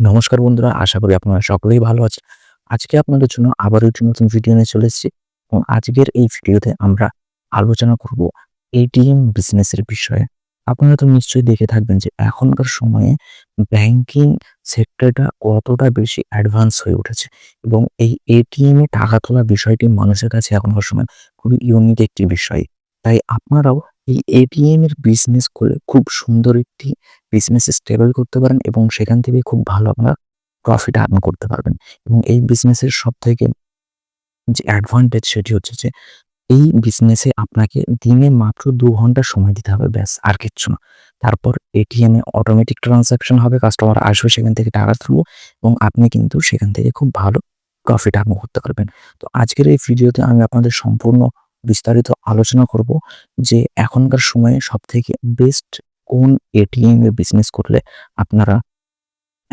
নমস্কার বন্ধুরা, আশা করি আপনারা সকলেই ভালো আছেন। আজকে আপনাদের জন্য আবার একটি নতুন ভিডিও নিয়ে চলে এসেছি এবং আজকের এই ভিডিওতে আমরা আলোচনা করব এটিএম বিজনেসের বিষয়ে। আপনারা তো নিশ্চয়ই দেখে থাকবেন যে এখনকার সময়ে ব্যাংকিং সেক্টরটা কতটা বেশি অ্যাডভান্স হয়ে উঠেছে এবং এই এটিএম টাকা তোলা বিষয়টি মানুষের কাছে এখনকার সময় খুবই ইউনিক একটি বিষয়। তাই আপনারাও এই এটিএম এর বিজনেস করলে খুব সুন্দর একটি বিজনেস স্টেবল করতে পারেন এবং সেখান থেকে খুব ভালো আপনারা প্রফিট আর্ন করতে পারবেন। এবং এই বিজনেসের সব থেকে যে অ্যাডভান্টেজ সেটি হচ্ছে যে, এই বিজনেসে আপনাকে দিনে মাত্র দু ঘণ্টা সময় দিতে হবে, ব্যাস, আর কিচ্ছু না। তারপর এটিএম এ অটোমেটিক ট্রানজাকশন হবে কাস্টমার আসবে সেখান থেকে টাকা তুলবো এবং আপনি কিন্তু সেখান থেকে খুব ভালো প্রফিট আর্ন করতে পারবেন। তো আজকের এই ভিডিওতে আমি আপনাদের সম্পূর্ণ বিস্তারিত আলোচনা করব যে এখনকার সময়ে সব থেকে বেস্ট কোন এটিএম এর বিজনেস করলে আপনারা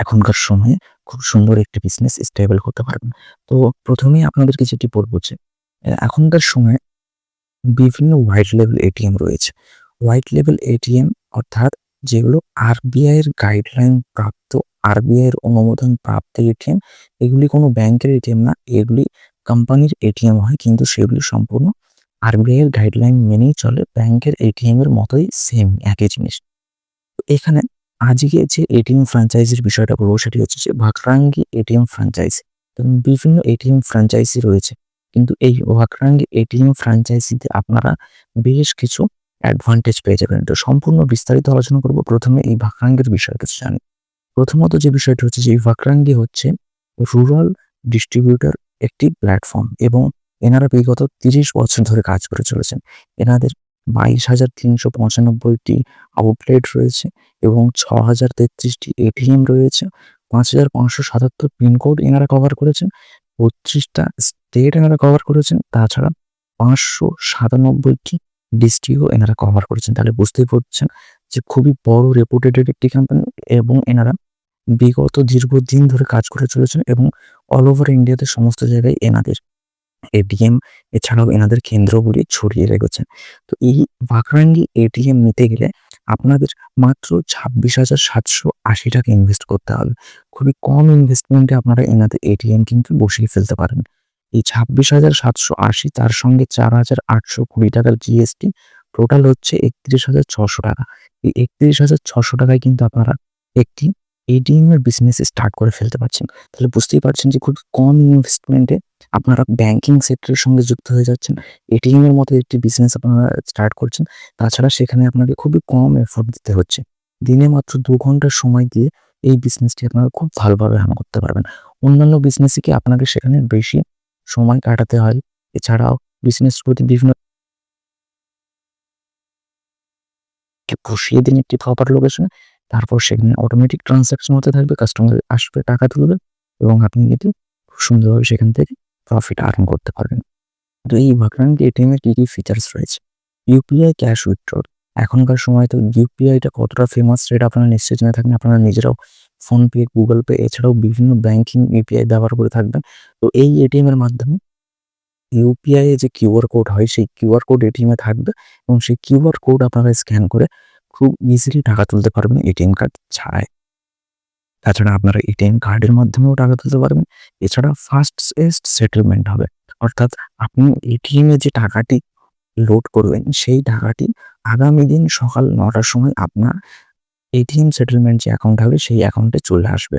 এখনকার সময়ে খুব সুন্দর একটি বিজনেস স্টেবল করতে পারবেন। তো প্রথমেই আপনাদেরকে যেটি বলব যে এখনকার সময়ে বিভিন্ন হোয়াইট লেভেল এটিএম রয়েছে। হোয়াইট লেভেল এটিএম অর্থাৎ যেগুলো আরবিআই এর গাইডলাইন প্রাপ্ত আরবিআই এর অনুমোদন প্রাপ্ত এটিএম এগুলি কোনো ব্যাংকের এটিএম না, এগুলি কোম্পানির এটিএম হয়, কিন্তু সেগুলি সম্পূর্ণ আরবিআই এর গাইডলাইন মেনেই চলে ব্যাংকের এটিএম এর মতোই সেম একই জিনিস। এখানে আজকে যে এটিএম ফ্র্যাঞ্চাইজির বিষয়টা বলব সেটি হচ্ছে যে ভাকরাঙ্গি এটিএম ফ্র্যাঞ্চাইজি বিভিন্ন এটিএম ফ্র্যাঞ্চাইজি রয়েছে, কিন্তু এই ভাকরাঙ্গি এটিএম ফ্র্যাঞ্চাইজিতে আপনারা বেশ কিছু অ্যাডভান্টেজ পেয়ে যাবেন। তো সম্পূর্ণ বিস্তারিত আলোচনা করব প্রথমে এই ভাকরাঙ্গির বিষয়ে কিছু জানি। প্রথমত যে বিষয়টি হচ্ছে যে এই ভাকরাঙ্গি হচ্ছে রুরাল ডিস্ট্রিবিউটর একটি প্ল্যাটফর্ম এবং এনারা বিগত তিরিশ বছর ধরে কাজ করে চলেছেন। এনাদের বাইশ হাজার তিনশো পঁচানব্বইটি আউটলেট রয়েছে এবং ছ হাজার তেত্রিশটি এটিএম রয়েছে। পাঁচ হাজার পাঁচশো সাতাত্তর পিনকোড এনারা কভার করেছেন। বত্রিশটা স্টেট এনারা কভার করেছেন। তাছাড়া পাঁচশো সাতানব্বইটি ডিস্ট্রিক্টও এনারা কভার করেছেন। তাহলে বুঝতেই পারছেন যে খুবই বড় রেপুটেটেড একটি কোম্পানি এবং এনারা বিগত দীর্ঘদিন ধরে কাজ করে চলেছেন এবং অল ওভার ইন্ডিয়াতে সমস্ত জায়গায় এনাদের এটিএম, এছাড়াও এনাদের কেন্দ্রগুলি ছড়িয়ে রেখেছে। তো এই বাকরাঙ্গি এটিএম নিতে গেলে আপনাদের মাত্র ছাব্বিশ হাজার সাতশো আশি টাকা ইনভেস্ট করতে হবে। খুবই কম ইনভেস্টমেন্টে আপনারা এনাদের এটিএম কিন্তু বসিয়ে ফেলতে পারেন এই ছাব্বিশ হাজার সাতশো আশি তার সঙ্গে চার হাজার আটশো কুড়ি টাকার জিএসটি টোটাল হচ্ছে একত্রিশ হাজার ছশো টাকা। এই একত্রিশ হাজার ছশো টাকায় কিন্তু আপনারা একটি এর বিজনেস স্টার্ট করে ফেলতে পারছেন। তাহলে বুঝতেই পারছেন যে খুব কম ইনভেস্টমেন্টে আপনারা ব্যাংকিং সেক্টরের সঙ্গে যুক্ত হয়ে যাচ্ছেন। এটিএম এর মতো একটি বিজনেস আপনারা স্টার্ট করছেন। তাছাড়া সেখানে আপনাকে খুবই কম এফোর্ট দিতে হচ্ছে। দিনে মাত্র দু ঘণ্টা সময় দিয়ে এই বিজনেসটি আপনারা খুব ভালোভাবে রান করতে পারবেন। অন্যান্য বিজনেসে কি আপনাকে সেখানে বেশি সময় কাটাতে হয়? এছাড়াও বিজনেস প্রতি বিভিন্ন বসিয়ে দিন একটি প্রপার লোকেশনে তারপর সেখানে অটোমেটিক ট্রানজাকশন হতে থাকবে কাস্টমার আসবে, টাকা তুলবে এবং আপনি কিন্তু খুব সুন্দরভাবে সেখান থেকে প্রফিট আর্ন করতে পারবেন। তো এই ভাকরাঙ্গি এটিএম এর কি কি ফিচার্স রয়েছে? ইউপিআই ক্যাশ উইথড্রল এখনকার সময় তো ইউপিআইটা কতটা ফেমাস সেটা আপনারা নিশ্চয়ই জেনে থাকেন আপনারা নিজেরাও ফোনপে গুগল পে এছাড়াও বিভিন্ন ব্যাংকিং ইউপিআই ব্যবহার করে থাকবেন। তো এই এটিএম এর মাধ্যমে ইউপিআই যে কিউআর কোড হয়, সেই কিউআর কোড এটিএম থাকবে এবং সেই কিউআর কোড আপনারা স্ক্যান করে খুব ইজিলি টাকা তুলতে পারবেন এটিএম কার্ড ছাড়াই। তাছাড়া আপনারা এটিএম কার্ডের মাধ্যমেও টাকা তুলতে পারবেন। এছাড়া ফাস্টেস্ট সেটেলমেন্ট হবে। অর্থাৎ আপনি এটিএম যে টাকাটি লোড করবেন, সেই টাকাটি আগামী দিন সকাল নটার সময় আপনার এটিএম সেটেলমেন্ট যে অ্যাকাউন্ট হবে, সেই অ্যাকাউন্টে চলে আসবে।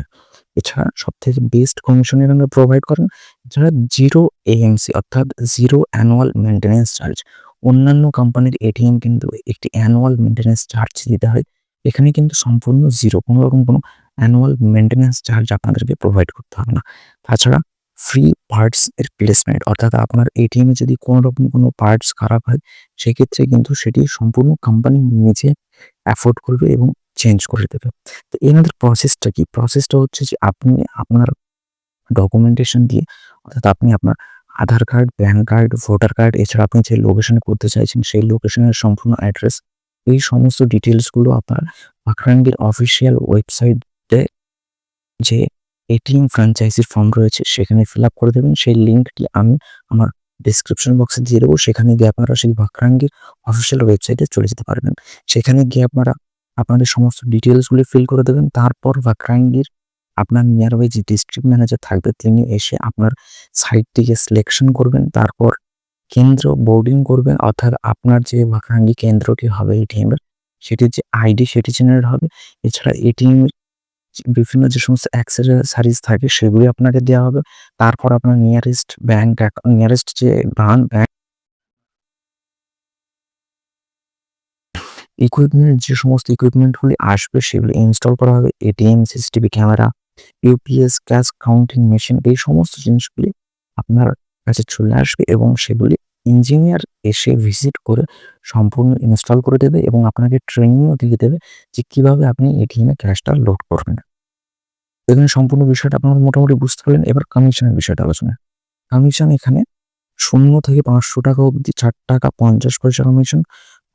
এছাড়া সব থেকে বেস্ট কমিশন এখানে প্রোভাইড করেন এছাড়া জিরো এএমসি অর্থাৎ জিরো অ্যানুয়াল মেনটেন্যান্স চার্জ অন্যান্য কোম্পানির এটিএম কিন্তু একটি অ্যানুয়াল মেনটেন্যান্স চার্জ দিতে হয়। এখানে কিন্তু সম্পূর্ণ জিরো কোনো রকম কোনো অ্যানুয়াল মেনটেন্যান্স চার্জ আপনাদেরকে প্রোভাইড করতে হবে না। তাছাড়া ফ্রি পার্টস এর প্লেসমেন্ট অর্থাৎ আপনার এটিএম যদি কোনো রকম কোনো পার্টস খারাপ হয়, সেক্ষেত্রে কিন্তু সেটি সম্পূর্ণ কোম্পানি নিজে অ্যাফোর্ড করবে এবং চেঞ্জ করে দেবে। তো এনাদের প্রসেসটা কি? প্রসেসটা হচ্ছে যে আপনি আপনার ডকুমেন্টেশন দিয়ে অর্থাৎ আপনি আপনার Aadhaar card PAN card voter card এছাড়া আপনি যে লোকেশনে করতে চাইছেন সেই লোকেশনের সম্পূর্ণ অ্যাড্রেস এই সমস্ত ডিটেলসগুলো আপনার বাকরাঙ্গির অফিসিয়াল ওয়েবসাইটে যে এটিএম ফ্র্যাঞ্চাইজির ফর্ম রয়েছে সেখানে ফিল আপ করে দেবেন। সেই লিঙ্কটি আমি আমার ডিসক্রিপশন বক্সে দিয়ে দেবো। সেখানে গিয়ে আপনারা সেই বাকরাঙ্গির অফিসিয়াল ওয়েবসাইটে চলে যেতে পারবেন। সেখানে গিয়ে আপনারা আপনাদের সমস্ত ডিটেলসগুলি ফিল করে দেবেন। তারপর বাকরাঙ্গির আপনার নিয়ার বাই যে ডিস্ট্রিক্ট ম্যানেজার থাকবে, তিনি এসে আপনার সাইটটিকে সিলেকশন করবেন। তারপর কেন্দ্র বোর্ডিং করবেন। অর্থাৎ আপনার যে ভাকাঙ্গি কেন্দ্রটি হবে এটিএম এর সেটির যে আইডি সেটি জেনারেট হবে। এছাড়া এটিএম বিভিন্ন যে সমস্ত অ্যাক্সেসরিজ থাকে, সেগুলি আপনাকে দেওয়া হবে। তারপর আপনার নিয়ারেস্ট ব্যাংক নিয়ারেস্ট যে ব্রাঞ্চ ব্যাংক ইকুইপমেন্ট যে সমস্ত ইকুইপমেন্টগুলি আসবে, সেগুলি ইনস্টল করা হবে ATM CCTV camera UPS cash counting machine এই সমস্ত জিনিসগুলি আপনার কাছে চলে আসবে এবং সেগুলি ইঞ্জিনিয়ার এসে ভিজিট করে সম্পূর্ণ ইনস্টল করে দেবে এবং আপনাকে ট্রেনিংও দিয়ে দেবে যে কীভাবে আপনি এটিএমে ক্যাশটা লোড করবেন। এখানে সম্পূর্ণ বিষয়টা আপনারা মোটামুটি বুঝতে পারলেন। এবার কমিশনের বিষয়টা আলোচনা। কমিশন এখানে শূন্য থেকে পাঁচশো টাকা অবধি, চার টাকা পঞ্চাশ পয়সা কমিশন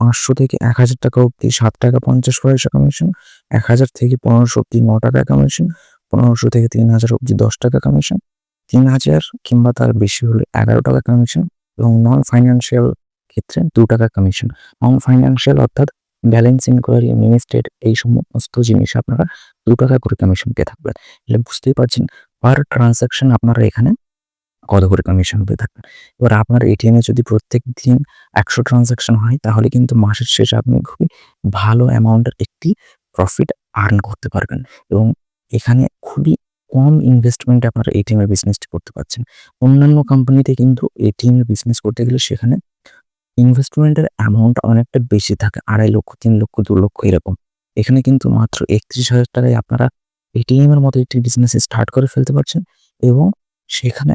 পাঁচশো থেকে এক হাজার টাকা অবধি সাত টাকা পঞ্চাশ পয়সা কমিশন এক হাজার থেকে পনেরোশো অব্দি ন টাকা কমিশন পনেরোশো থেকে তিন হাজার অবধি দশ টাকা কমিশন তিন হাজার কিংবা তার বেশি হলে এগারো টাকা কমিশন এবং নন ফাইন্যান্সিয়াল ক্ষেত্রে দু টাকা কমিশন নন ফাইন্যান্সিয়াল অর্থাৎ ব্যালেন্স ইনকোয়ারি মিনিস্টেট এই সমস্ত জিনিস আপনারা দু টাকা করে কমিশন পেয়ে থাকবেন। এটা বুঝতেই পারছেন পার ট্রানজাকশন আপনারা এখানে কত করে কমিশন পেয়ে থাকবেন এবার আপনার এটিএমে যদি প্রত্যেক দিন একশো ট্রানজাকশন হয়, তাহলে কিন্তু মাসের শেষে আপনি খুবই ভালো অ্যামাউন্টের একটি প্রফিট আর্ন করতে পারবেন। এবং এখানে খুবই কম ইনভেস্টমেন্টে আপনারা এটিএম এর বিজনেসটি করতে পারছেন। অন্যান্য কোম্পানিতে কিন্তু এটিএম এর বিজনেস করতে গেলে সেখানে ইনভেস্টমেন্টের অ্যামাউন্ট অনেকটা বেশি থাকে, আড়াই লক্ষ, তিন লক্ষ, দু লক্ষ এরকম। এখানে কিন্তু মাত্র একত্রিশ হাজার টাকায় আপনারা এটিএম এর মতো একটি বিজনেস স্টার্ট করে ফেলতে পারছেন এবং সেখানে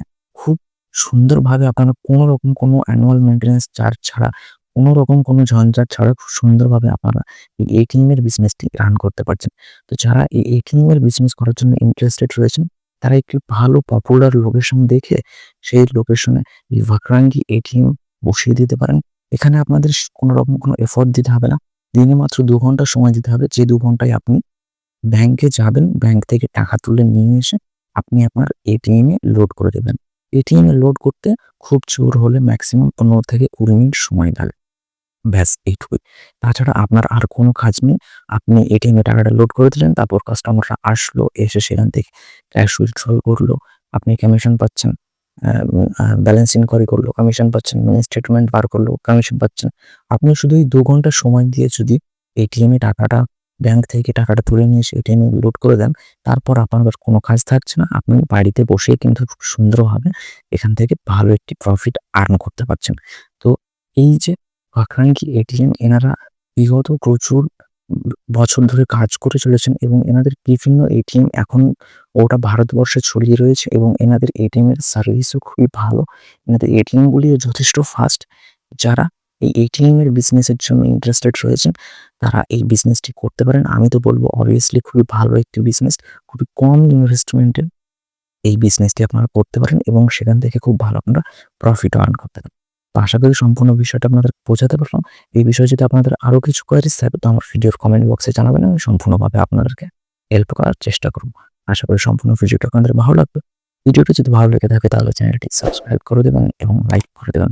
সুন্দরভাবে আপনারা কোনো রকম কোনো অ্যানুয়াল মেনটেন্যান্স চার্জ ছাড়া কোনো রকম কোনো ঝঞ্ঝাট ছাড়া খুব সুন্দরভাবে আপনারা এই এটিএম এর বিজনেসটি রান করতে পারছেন। তো যারা এই এটিএম এর বিজনেস করার জন্য ইন্টারেস্টেড রয়েছেন, তারা একটি ভালো পপুলার লোকেশন দেখে সেই লোকেশনে ভাকরাঙ্গি এটিএম বসিয়ে দিতে পারেন। এখানে আপনাদের কোনো রকম কোনো এফোর্ট দিতে হবে না। দিনে মাত্র দু ঘণ্টা সময় দিতে হবে। যে দু ঘন্টায় আপনি ব্যাংকে যাবেন ব্যাংক থেকে টাকা তুলে নিয়ে এসে আপনি আপনার এটিএম লোড করে দেবেন। এটিএম এ লোড করতে খুব জোর হলে ম্যাক্সিমাম পনেরো থেকে কুড়ি মিনিট সময় লাগে। ব্যাস, এইটুকুই। তাছাড়া আপনার আর কোনো কাজ নেই। আপনি এটিএম এ টাকাটা লোড করে দিলেন, তারপর কাস্টমাররা আসলো, এসে সেখান থেকে ক্যাশ উইথড্রল করল। আপনি কমিশন পাচ্ছেন ব্যালেন্স ইনকোয়ারি করল কমিশন পাচ্ছেন, মিনি স্টেটমেন্ট বার করল কমিশন পাচ্ছেন। আপনি শুধু এই দু ঘণ্টা সময় দিয়ে যদি এটিএম এ টাকাটা ব্যাংক থেকে টাকাটা তুলে নিয়ে এসে এটিএম লোড করে দেন। তারপর আপনার কোনো কাজ থাকছে না। আপনি বাড়িতে বসে কিন্তু খুব সুন্দরভাবে এখান থেকে ভালো একটি প্রফিট আর্ন করতে পারছেন। তো এই যে আকাঙ্ক্ষী এটিএম, এনারা বিগত প্রচুর বছর ধরে কাজ করে চলেছেন এবং এনাদের বিভিন্ন এটিএম এখন ওটা ভারতবর্ষে ছড়িয়ে রয়েছে এবং এনাদের এটিএম এর সার্ভিসও খুবই ভালো। এনাদের এটিএম গুলিও যথেষ্ট ফাস্ট যারা এই এটিএম এর বিজনেসের জন্য ইন্টারেস্টেড রয়েছেন তারা এই বিজনেসটি করতে পারেন। আমি তো বলব অবভিয়াসলি খুবই ভালো একটি বিজনেস খুবই কম ইনভেস্টমেন্টে এই বিজনেসটি আপনারা করতে পারেন এবং সেখান থেকে খুব ভালো আপনারা প্রফিট আর্ন করতে পারেন। তো আশা করি সম্পূর্ণ বিষয়টা আপনাদের বোঝাতে পারলাম। এই বিষয়ে যদি আপনাদের আরও কিছু কোয়ারিজ থাকে, তো আমার ভিডিওর কমেন্ট বক্সে জানাবেন, আমি সম্পূর্ণভাবে আপনাদেরকে হেল্প করার চেষ্টা করব। আশা করি সম্পূর্ণ ভিডিওটা আপনাদের ভালো লাগবে। ভিডিওটা যদি ভালো লেগে থাকে, তাহলে চ্যানেলটি সাবস্ক্রাইব করে দেবেন এবং লাইক করে দেবেন।